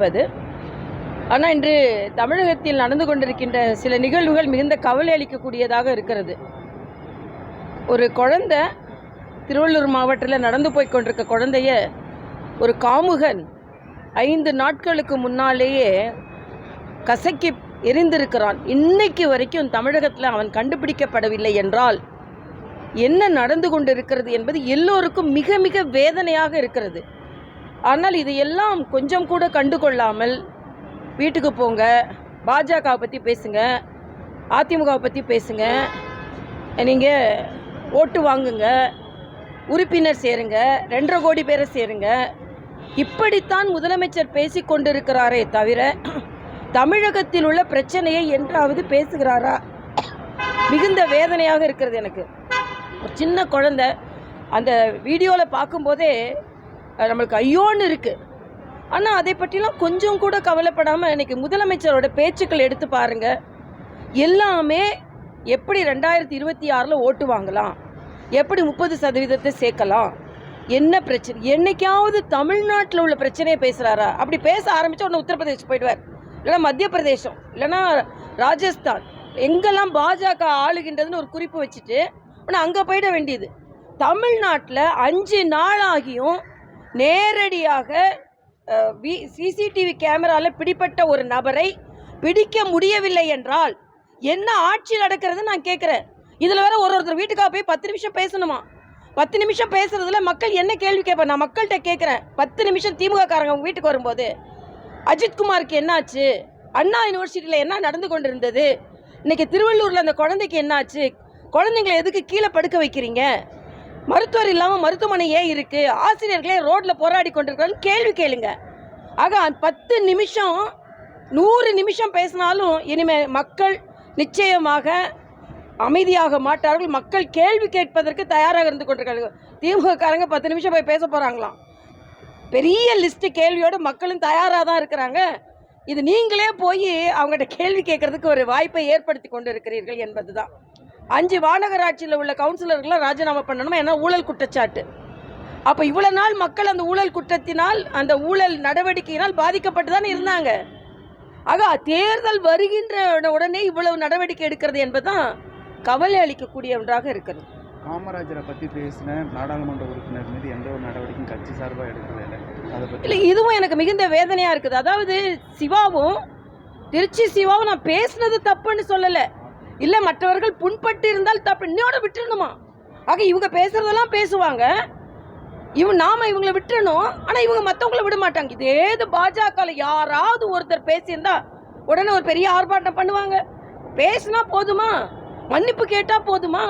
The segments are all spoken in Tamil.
இருப்பது. ஆனால் இன்று தமிழகத்தில் நடந்து கொண்டிருக்கின்ற சில நிகழ்வுகள் மிகுந்த கவலை அளிக்கக்கூடியதாக இருக்கிறது. ஒரு குழந்த திருவள்ளூர் மாவட்டத்தில் நடந்து போய் கொண்டிருக்க குழந்தைய ஒரு காமுகன் ஐந்து நாட்களுக்கு முன்னாலேயே கசக்கி எரிந்திருக்கிறான். இன்னைக்கு வரைக்கும் தமிழகத்தில் அவன் கண்டுபிடிக்கப்படவில்லை என்றால் என்ன நடந்து கொண்டிருக்கிறது என்பது எல்லோருக்கும் மிக மிக வேதனையாக இருக்கிறது. ஆனால் இதையெல்லாம் கொஞ்சம் கூட கண்டு கொள்ளாமல் வீட்டுக்கு போங்க. பாஜகவை பற்றி பேசுங்க. அதிமுகவை பற்றி பேசுங்க. நீங்கள் ஓட்டு வாங்குங்க. உறுப்பினர் சேருங்க. ரெண்டரை கோடி பேரை சேருங்க. இப்படித்தான் முதலமைச்சர் பேசி கொண்டிருக்கிறாரே தவிர தமிழகத்தில் உள்ள பிரச்சனையை என்றாவது பேசுகிறாரா? மிகுந்த வேதனையாக இருக்கிறது எனக்கு. ஒரு சின்ன குழந்தை. அந்த வீடியோவில் பார்க்கும்போதே நம்மளுக்கு ஐயோன்னு இருக்குது ஆனால் அதை பற்றிலாம் கொஞ்சம் கூட கவலைப்படாமல் இன்னைக்கு முதலமைச்சரோட பேச்சுக்கள் எடுத்து பாருங்க. எல்லாமே எப்படி ரெண்டாயிரத்தி இருபத்தி ஆறில் ஓட்டு வாங்கலாம்? எப்படி முப்பது சதவீதத்தை சேர்க்கலாம்? என்ன பிரச்சனை? என்னைக்காவது தமிழ்நாட்டில் உள்ள பிரச்சனையை பேசுகிறாரா அப்படி பேச ஆரம்பித்தா ஒன்று உத்தரப்பிரதேஷ் போயிடுவார். இல்லைன்னா மத்திய பிரதேசம் இல்லைன்னா ராஜஸ்தான். எங்கெல்லாம் பாஜக ஆளுகின்றதுன்னு ஒரு குறிப்பு வச்சுட்டு ஆனால் அங்கே போயிட வேண்டியது. தமிழ்நாட்டில் அஞ்சு நாளாகியும் நேரடியாக வி சிசிடிவி கேமராவில் பிடிப்பட்ட ஒரு நபரை பிடிக்க முடியவில்லை என்றால் என்ன ஆட்சி நடக்கிறது நான் கேட்குறேன் இதில் வேற ஒரு ஒருத்தர் வீட்டுக்காக போய் பத்து நிமிஷம் பேசணுமா? பத்து நிமிஷம் பேசுறதுல மக்கள் என்ன கேள்வி கேட்பேன் நான் மக்கள்கிட்ட கேட்குறேன் பத்து நிமிஷம் திமுக காரங்க உங்க வீட்டுக்கு வரும்போது அஜித்குமாருக்கு என்னாச்சு? அண்ணா யூனிவர்சிட்டியில் என்ன நடந்து கொண்டிருந்தது? இன்னைக்கு திருவள்ளூரில் அந்த குழந்தைக்கு என்னாச்சு? குழந்தைங்களை எதுக்கு கீழே படுக்க வைக்கிறீங்க? மருத்துவர் இல்லாமல் மருத்துவமனை ஏன் இருக்குது ஆசிரியர்களே ரோட்டில் போராடி கொண்டிருக்கிறான்னு கேள்வி கேளுங்க. ஆக பத்து நிமிஷம் நூறு நிமிஷம் பேசினாலும் இனிமேல் மக்கள் நிச்சயமாக அமைதியாக மாட்டார்கள். மக்கள் கேள்வி கேட்பதற்கு தயாராக இருந்து கொண்டிருக்கார்கள் திமுககாரங்க பத்து நிமிஷம் போய் பேச போகிறாங்களாம் பெரிய லிஸ்ட்டு கேள்வியோடு மக்களும் தயாராக தான் இருக்கிறாங்க. இது நீங்களே போய் அவங்ககிட்ட கேள்வி கேட்குறதுக்கு ஒரு வாய்ப்பை ஏற்படுத்தி கொண்டு இருக்கிறீர்கள் என்பது தான் அஞ்சு மாநகராட்சியில் உள்ள கவுன்சிலர்கள்லாம் ராஜினாமா பண்ணணும்? ஏன்னா ஊழல் குற்றச்சாட்டு. அப்போ இவ்வளோ நாள் மக்கள் அந்த ஊழல் குற்றத்தினால் அந்த ஊழல் நடவடிக்கையினால் பாதிக்கப்பட்டு தானே இருந்தாங்க. ஆக தேர்தல் வருகின்ற உடனே இவ்வளவு நடவடிக்கை எடுக்கிறது என்பதுதான் கவலை அளிக்கக்கூடிய ஒன்றாக இருக்கிறது. காமராஜரை பற்றி பேசின நாடாளுமன்ற உறுப்பினர் மீது எந்த ஒரு நடவடிக்கையும் கட்சி சார்பாக பற்றி இல்லை. இதுவும் எனக்கு மிகுந்த வேதனையாக இருக்குது. அதாவது சிவாவும் திருச்சி சிவாவும் நான் பேசுனது தப்புன்னு சொல்லலை. இல்லை மற்றவர்கள் புண்பட்டு இருந்தால் தப்பு. இன்னோட விட்டுருணுமா ஆக இவங்க பேசுறதெல்லாம் பேசுவாங்க. இவன் நாம இவங்களை விட்டுறணும். ஆனால் இவங்க மற்றவங்கள விட மாட்டாங்க. இதே இது பாஜகவில் யாராவது ஒருத்தர் பேசியிருந்தா உடனே ஒரு பெரிய ஆர்ப்பாட்டம் பண்ணுவாங்க. பேசினா போதுமா? மன்னிப்பு கேட்டா போதுமா?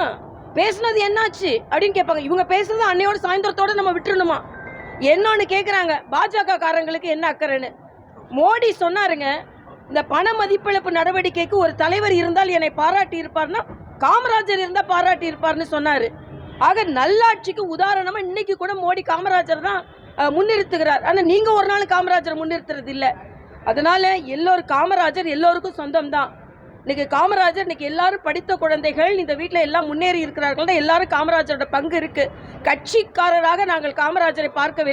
பேசுனது என்னாச்சு? அப்படின்னு கேட்பாங்க. இவங்க பேசுனது அன்னையோட சாயந்தரத்தோட நம்ம விட்டுருணுமா என்னன்னு கேட்குறாங்க பாஜக காரங்களுக்கு என்ன அக்கறைன்னு? மோடி சொன்னாருங்க இந்த பண மதிப்பிழப்பு நடவடிக்கைக்கு ஒரு தலைவர் இருந்தால் என்னை பாராட்டி இருப்பார்னா காமராஜர் இருந்தால் பாராட்டி இருப்பார்னு சொன்னார். ஆக நல்லாட்சிக்கு உதாரணமாக இன்னைக்கு கூட மோடி காமராஜர் தான் முன்னிறுத்துகிறார். ஆனால் நீங்கள் ஒரு நாள் காமராஜர் முன்னிறுத்துறது இல்லை அதனால எல்லோரும் காமராஜர் எல்லோருக்கும் சொந்தம் தான் இன்னைக்கு காமராஜர் இன்னைக்கு எல்லாரும் படித்த குழந்தைகள் இந்த வீட்டில் எல்லாம் முன்னேறி இருக்கிறார்கள் எல்லாரும் காமராஜரோட பங்கு இருக்கு. கட்சிக்காரராக நாங்கள் காமராஜரை பார்க்கவில்லை.